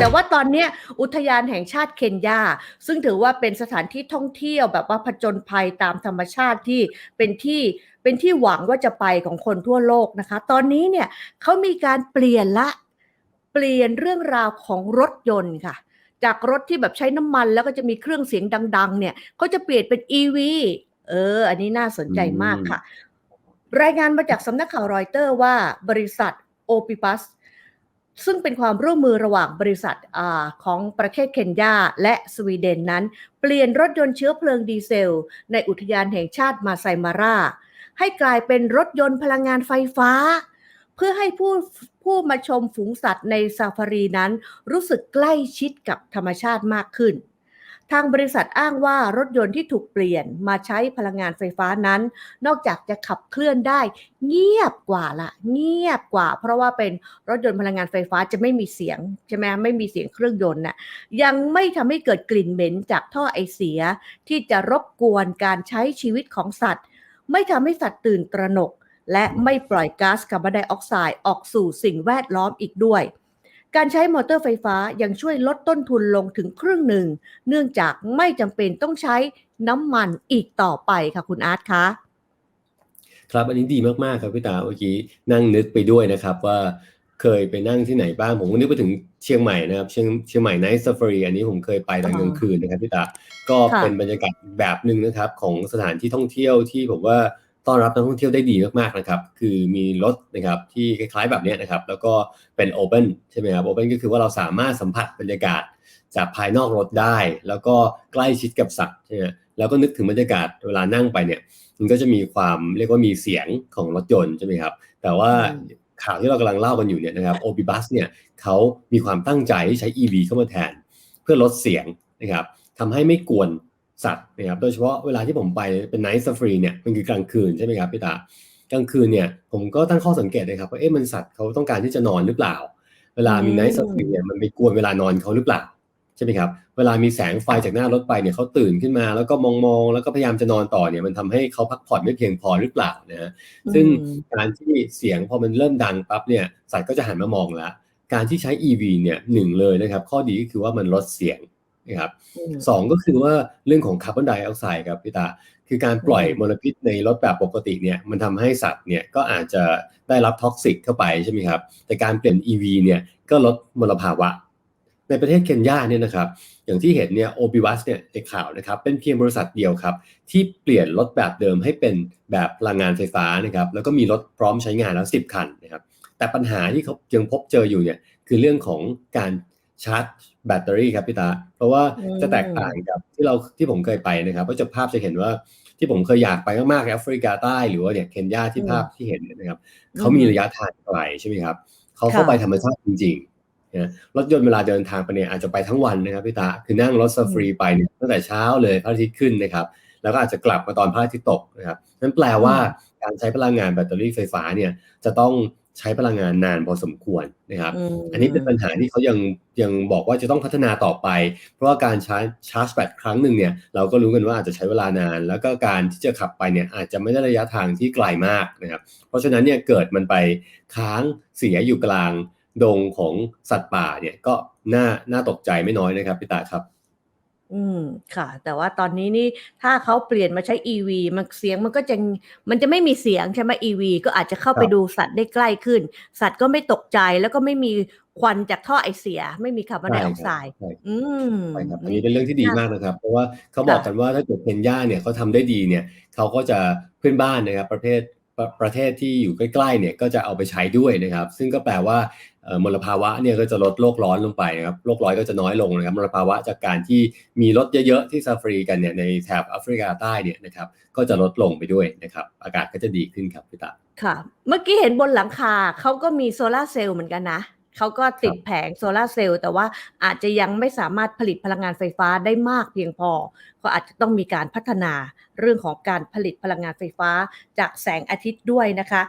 แต่ว่าตอนเนี้ยอุทยานแห่งชาติเคนยา ซึ่งถือว่าเป็นสถานที่ท่องเที่ยวแบบว่าผจญภัยตามธรรมชาติที่เป็นที่เป็นที่หวังว่าจะไปของคนทั่วโลกนะคะ ตอนนี้เนี่ยเขามีการเปลี่ยนละเปลี่ยนเรื่องราวของรถยนต์ค่ะจากรถที่แบบใช้น้ำมันแล้วก็จะมีเครื่องเสียงดัง ๆ เนี่ยเขาจะเปลี่ยนเป็น EV เออ อันนี้น่าสนใจมากค่ะ รายงานมาจากสำนักข่าวรอยเตอร์ว่าบริษัทโอปิปัส ซึ่งเป็นความร่วมมือระหว่างบริษัทอของประเทศเคนยาและสวีเดนนั้น เปลี่ยนรถยนต์เชื้อเพลิงดีเซล ในอุทยานแห่งชาติมาไซมาราให้กลายเป็นรถยนต์พลังงานไฟฟ้า เพื่อให้ผู้ผู้มาชมฝูงสัตว์ในซาฟารีนั้น รู้สึกใกล้ชิดกับธรรมชาติมากขึ้น ทางบริษัทอ้างว่ารถยนต์ที่ถูกเปลี่ยนมาใช้พลังงานไฟฟ้านั้น นอกจากจะขับเคลื่อนได้ เงียบกว่าละ เงียบกว่า เพราะว่าเป็นรถยนต์พลังงานไฟฟ้าจะไม่มีเสียงใช่ไหมไม่มีเสียงเครื่องยนต์น่ะยังไม่ทำให้เกิดกลิ่นเหม็นจากท่อไอเสีย ที่จะรบกวนการใช้ชีวิตของสัตว์ ไม่ทำให้สัตว์ตื่นตระหนก และไม่ปล่อยก๊าซคาร์บอนไดออกไซด์ออกสู่สิ่งแวดล้อมอีกด้วย การใช้มอเตอร์ไฟฟ้ายังช่วยลดต้นทุนลงถึงครึ่งหนึ่ง เนื่องจากไม่จำเป็นต้องใช้น้ำมันอีกต่อไปค่ะคุณอาร์ตคะครับอันนี้ดีมากๆครับพี่ตาเมื่อกี้นั่งนึกไปด้วยนะครับว่าเคยไปนั่งที่ไหนบ้างผมก็นึกไปถึงเชียงใหม่นะครับ เชียงเชียงใหม่ไนท์ซ a ฟ a รีอันนี้ผมเคยไปตอนกลางคืนนะครับพี่ตาก็ค่ะเป็นบรรยากาศแบบหนึ่งนะครับ ของสถานที่ท่องเที่ยวที่ผมว่า ต้อนรับนักท่องเที่ยวได้ดีมากๆนะครับ คือมีรถนะครับที่คล้ายๆแบบนี้นะครับ แล้วก็เป็นโอเ n นใช่ไหมครับโอเ n นก็คือว่าเราสามารถสัมผัสบรรยากาศจากภายนอกรถได้ แล้วก็ใกล้ชิดกับสัตว์ใช่ไหมแล้วก็นึกถึงบรรยากาศเวลานั่งไปเนี่ย มันก็จะมีความเรียกว่ามีเสียงของรถยนต์ใช่ไหมครับ แต่ว่าข่าวที่เรากำลังเล่ากันอยู่เนี่ยนะครับ o b i b u s เนี่ยเขามีความตั้งใจที่ใช้ EV เข้ามาแทน เพื่อลดเสียงนะครับทำให้ไม่กวน สัตว์นะครับโดยเฉพาะเวลาที่ผมไปเป็น Night Safari เนี่ยมันคือกลางคืนใช่ไหมครับพี่ตากลางคืนเนี่ยผมก็ตั้งข้อสังเกตเลยครับว่าเอ๊ะมันสัตว์เขาต้องการที่จะนอนหรือเปล่า เวลามีอืม Night Safari เนี่ยมันไปกวนเวลานอนเขาหรือเปล่าใช่ไหมครับเวลามีแสงไฟจากหน้ารถไปเนี่ยเขาตื่นขึ้นมา แล้วก็มองมองๆแล้วก็พยายามจะนอนต่อเนี่ยมันทำให้เขาพักผ่อนไม่เพียงพอหรือเปล่านะฮะซึ่งอืมการที่เสียงพอมันเริ่มดังปั๊บเนี่ยสัตว์ก็จะหันมามองแล้วการที่ใช้ EV เนี่ยหนึ่งเลยนะครับข้อดีก็คือว่ามันลดเสียง นะครับอืมสองก็คือว่าเรื่องของคาร์บอนไดออกไซด์ครับพี่ตาคือการปล่อยอืมมลพิษในรถแบบปกติเนี่ยมันทำให้สัตว์เนี่ยก็อาจจะได้รับท็อกซิกเข้าไปใช่ไหมครับแต่การเปลี่ยน EV เนี่ยก็ลดมลภาวะ ในประเทศเคนยาเนี่ยนะครับอย่างที่เห็นเนี่ยโอบิวัสเนี่ยในข่าวนะครับเป็นเพียงบริษัทเดียวครับที่เปลี่ยนรถแบบเดิมให้เป็นแบบพลังงานไฟฟ้านะครับแล้วก็มีรถพร้อมใช้งานแล้ว 10 คันนะครับแต่ปัญหาที่เขายังพบเจออยู่เนี่ยคือเรื่องของการ ชาร์จแบตเตอรี่ครับพี่ตา เพราะว่าอืมจะแตกต่างกับที่เราที่ผมเคยไปนะครับก็จะภาพจะเห็นว่าที่ผมเคยอยากไปมากๆแอฟริกาใต้หรือว่าเนี่ยเคนยาที่ภาพที่เห็นเนี่ยนะครับเขามีระยะทางไกลใช่ไหมครับเขาเข้าค่ะไปธรรมชาติจริงๆนะรถยนต์เวลาเดินทางไปเนี่ยอาจจะไปทั้งวันนะครับพี่ตาคือนั่งรถซาฟรีไปเนี่ยตั้งแต่เช้าเลยพระอาทิตย์ขึ้นนะครับ แล้วก็อาจจะกลับมาตอนพระอาทิตย์ตกนะครับนั่นแปลว่าการใช้พลังงานแบตเตอรี่ไฟฟ้าเนี่ยจะต้อง ใช้พลังงานนานพอสมควรนะครับมอันนี้เป็นปัญหาที่เขายังยังบอกว่าจะต้องพัฒนาต่อไป เพราะว่าการชาร์จชาร์จแบตครั้งหนึ่งเนี่ยเราก็รู้กันว่าอาจจะใช้เวลานาน แล้วก็การที่จะขับไปเนี่ยอาจจะไม่ได้ระยะทางที่ไกลมากนะครับ เพราะฉะนั้นเนี่ยเกิดมันไปค้างเสียอยู่กลางดงของสัตว์ป่าเนี่ยก็น่าน่าตกใจไม่น้อยนะครับพี่ตาครับ อืม ค่ะ แต่ว่าตอนนี้นี่ ถ้าเขาเปลี่ยนมาใช้ EV มันเสียงมันก็จะ มันจะไม่มีเสียงใช่ไหม EV ก็อาจจะเข้าไปครับ ดูสัตว์ได้ใกล้ขึ้น สัตว์ก็ไม่ตกใจแล้วก็ไม่มีควันจากท่อไอเสีย ไม่มีคาร์บอนไดออกไซด์ ใช่ อืม ใช่ครับ อันนี้เป็นเรื่องที่ดีมากนะครับ เพราะว่าเขาบอกค่ะกันว่า ถ้าเกิดเคนยาเนี่ยเขาทำได้ดีเนี่ย เขาก็จะ เพื่อนบ้านนะครับ ประเทศ ประประเทศที่อยู่ใกล้ๆเนี่ยก็จะเอาไปใช้ด้วยนะครับ ซึ่งก็แปลว่ามลภาวะเนี่ยก็จะลดโลกร้อนลงไปนะครับโลกร้อนก็จะน้อยลงนะครับมลภาวะจากการที่มีรถเยอะๆที่ซาฟรีกันเนี่ยในแถบแอฟริกาใต้เนี่ยนะครับก็จะลดลงไปด้วยนะครับอากาศก็จะดีขึ้นครับพี่ตาค่ะ เมื่อกี้เห็นบนหลังคาเขาก็มีโซลาเซลล์เหมือนกันนะ เขาก็ติดแผงโซลาร์เซลล์แต่ว่าอาจจะยังไม่สามารถผลิตพลังงานไฟฟ้าได้มากเพียงพอ ก็อาจจะต้องมีการพัฒนาเรื่องของการผลิตพลังงานไฟฟ้าจากแสงอาทิตย์ด้วยนะคะ